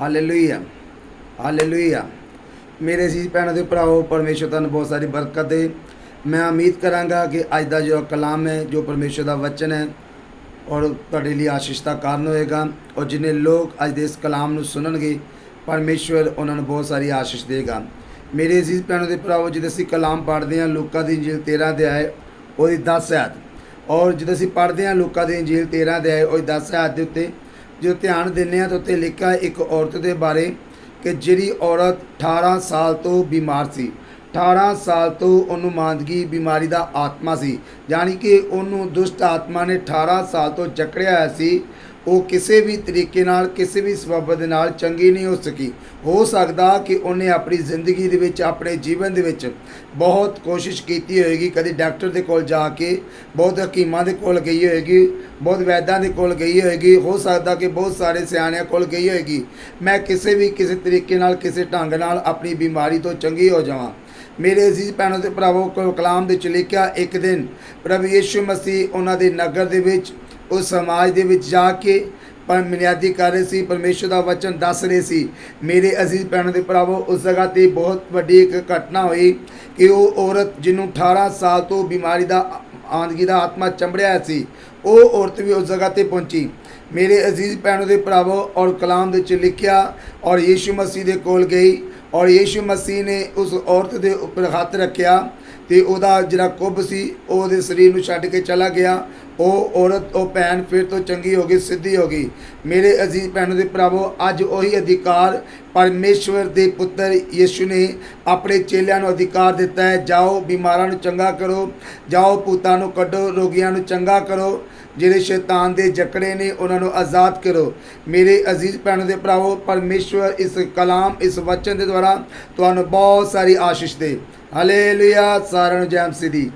Hallelujah hallelujah ਮੇਰੇ ਜੀ ਭੈਣਾਂ ਦੇ ਭਰਾਓ ਪਰਮੇਸ਼ਰ ਤੁਹਾਨੂੰ ਬਹੁਤ ਸਾਰੀ ਬਰਕਤ ਦੇ। ਮੈਂ ਉਮੀਦ ਕਰਾਂਗਾ ਕਿ ਅੱਜ ਦਾ ਜੋ ਕਲਾਮ ਹੈ, ਜੋ ਪਰਮੇਸ਼ਰ ਦਾ ਵਚਨ ਹੈ, ਔਰ ਤੁਹਾਡੇ ਲਈ ਆਸ਼ੀਸ਼ ਦਾ ਕਾਰਨ ਹੋਏਗਾ, ਔਰ ਜਿਨੇ ਲੋਕ ਅੱਜ ਦੇ ਇਸ ਕਲਾਮ ਨੂੰ ਸੁਣਨਗੇ, ਪਰਮੇਸ਼ਰ ਉਹਨਾਂ ਨੂੰ ਬਹੁਤ ਸਾਰੀ ਆਸ਼ੀਸ਼ ਦੇਗਾ। ਮੇਰੇ ਅਜ਼ੀਜ਼ ਭੈਣੋ ਦੇ ਭਰਾਓ ਜਦੋਂ ਅਸੀਂ ਕਲਾਮ ਪੜ੍ਹਦੇ ਹਾਂ, ਲੋਕਾਂ ਦੀ ਇੰਜੀਲ 13 ਆਏ, ਉਹਦੀ 10 ਆਇਤ। ਔਰ ਜਦੋਂ ਅਸੀਂ ਪੜ੍ਹਦੇ ਹਾਂ, ਲੋਕਾਂ ਦੀ ਇੰਜੀਲ 13 ਆਏ, ਉਹਦੀ 10 ਆਇਤ ਦੇ ਉੱਤੇ ਜੋ ਧਿਆਨ ਦਿੰਦੇ ਹਾਂ ਤਾਂ ਉੱਤੇ ਲਿਖਿਆ ਇੱਕ ਔਰਤ ਦੇ ਬਾਰੇ ਕਿ ਜਿਹੜੀ ਔਰਤ 18 ਸਾਲ ਤੋਂ ਬਿਮਾਰ ਸੀ। 18 ਸਾਲ ਤੋਂ ਉਹਨੂੰ ਮਾਂਦਗੀ ਬਿਮਾਰੀ ਦਾ ਆਤਮਾ ਸੀ। ਯਾਨੀ ਕਿ ਉਹਨੂੰ ਦੁਸ਼ਟ ਆਤਮਾ ਨੇ 18 ਸਾਲ ਤੋਂ ਜਕੜਿਆ ਹੋਇਆ ਸੀ। ਉਹ ਕਿਸੇ ਵੀ ਤਰੀਕੇ ਨਾਲ, ਕਿਸੇ ਵੀ ਸਬਬ ਦੇ ਨਾਲ ਚੰਗੀ ਨਹੀਂ ਹੋ ਸਕੀ। ਹੋ ਸਕਦਾ ਕਿ ਉਹਨੇ ਆਪਣੀ ਜ਼ਿੰਦਗੀ ਦੇ ਵਿੱਚ, ਆਪਣੇ ਜੀਵਨ ਦੇ ਵਿੱਚ ਬਹੁਤ ਕੋਸ਼ਿਸ਼ ਕੀਤੀ ਹੋਏਗੀ। ਕਦੇ ਡਾਕਟਰ ਦੇ ਕੋਲ ਜਾ ਕੇ, ਬਹੁਤ ਹਕੀਮਾਂ ਦੇ ਕੋਲ ਗਈ ਹੋਏਗੀ, ਬਹੁਤ ਵੈਦਾਂ ਦੇ ਕੋਲ ਗਈ ਹੋਏਗੀ। ਹੋ ਸਕਦਾ ਕਿ ਬਹੁਤ ਸਾਰੇ ਸਿਆਣਿਆਂ ਕੋਲ ਗਈ ਹੋਏਗੀ। ਮੈਂ ਕਿਸੇ ਵੀ, ਕਿਸੇ ਤਰੀਕੇ ਨਾਲ, ਕਿਸੇ ਢੰਗ ਨਾਲ ਆਪਣੀ ਬਿਮਾਰੀ ਤੋਂ ਚੰਗੀ ਹੋ ਜਾਵਾਂ। ਮੇਰੇ ਅਜ਼ੀਜ਼ ਭੈਣੋ ਤੇ ਭਰਾਵੋ ਕੋਲ ਕਲਾਮ ਦੇ ਚ ਲਿਖਿਆ, ਇੱਕ ਦਿਨ ਪ੍ਰਭੂ ਯੀਸ਼ੂ ਮਸੀਹ ਉਹਨਾਂ ਦੇ ਨਗਰ ਦੇ ਵਿੱਚ ਉਸ ਸਮਾਜ ਦੇ ਵਿੱਚ ਜਾ ਕੇ ਪਰ ਬੁਨਿਆਦੀ ਕਰ ਰਹੇ ਸੀ, ਪਰਮੇਸ਼ਰ ਦਾ ਵਚਨ ਦੱਸ ਰਹੇ ਸੀ। ਮੇਰੇ ਅਜ਼ੀਜ਼ ਭੈਣੋ ਦੇ ਭਰਾਵੋ, ਉਸ ਜਗ੍ਹਾ ਤੇ ਬਹੁਤ ਵੱਡੀ ਇੱਕ ਘਟਨਾ ਹੋਈ ਕਿ ਉਹ ਔਰਤ ਜਿਹਨੂੰ 18 ਸਾਲ ਤੋਂ ਬਿਮਾਰੀ ਦਾ, ਆਂਦਗੀ ਦਾ ਆਤਮਾ ਚੰਬੜਿਆ ਸੀ, ਉਹ ਔਰਤ ਵੀ ਉਸ ਜਗ੍ਹਾ ਤੇ ਪਹੁੰਚੀ। ਮੇਰੇ ਅਜ਼ੀਜ਼ ਭੈਣੋ ਦੇ ਭਰਾਵੋ, ਔਰ ਕਲਾਮ ਦੇ ਚ ਲਿਖਿਆ, ਔਰ ਯੀਸ਼ੂ ਮਸੀਹ ਦੇ ਕੋਲ ਗਈ, ਔਰ ਯੀਸ਼ੂ ਮਸੀਹ ਨੇ ਉਸ ਔਰਤ ਦੇ ਉੱਪਰ ਹੱਥ ਰੱਖਿਆ ਤੇ ਉਹਦਾ ਜਿਹੜਾ ਕੁੱਬ ਸੀ, ਉਹ ਉਹਦੇ ਸਰੀਰ ਨੂੰ ਛੱਡ ਕੇ ਚਲਾ ਗਿਆ। ਉਹ ਔਰਤ, ਉਹ ਭੈਣ ਫਿਰ ਤੋਂ ਚੰਗੀ ਹੋ ਗਈ, ਸਿੱਧੀ ਹੋ ਗਈ। ਮੇਰੇ ਅਜ਼ੀਜ਼ ਭੈਣੋ ਦੇ ਭਰਾਵੋ, ਅੱਜ ਉਹੀ ਅਧਿਕਾਰ ਪਰਮੇਸ਼ਵਰ ਦੇ ਪੁੱਤਰ ਯਿਸੂ ਨੇ ਆਪਣੇ ਚੇਲਿਆਂ ਨੂੰ ਅਧਿਕਾਰ ਦਿੱਤਾ ਹੈ। ਜਾਓ, ਬਿਮਾਰਾਂ ਨੂੰ ਚੰਗਾ ਕਰੋ। ਜਾਓ, ਭੂਤਾਂ ਨੂੰ ਕੱਢੋ, ਰੋਗੀਆਂ ਨੂੰ ਚੰਗਾ ਕਰੋ। ਜਿਹੜੇ ਸ਼ੈਤਾਨ ਦੇ ਜਕੜੇ ਨੇ, ਉਹਨਾਂ ਨੂੰ ਆਜ਼ਾਦ ਕਰੋ। ਮੇਰੇ ਅਜ਼ੀਜ਼ ਭੈਣੋ ਦੇ ਭਰਾਵੋ, ਪਰਮੇਸ਼ਵਰ ਇਸ ਕਲਾਮ, ਇਸ ਵਚਨ ਦੇ ਦੁਆਰਾ ਤੁਹਾਨੂੰ ਬਹੁਤ ਸਾਰੀ ਆਸ਼ੀਸ਼ ਦੇ। ਹਾਲੇਲੂਇਆ ਸਾਰਿਆਂ ਨੂੰ ਜੈ ਮਸੀਹ ਦੀ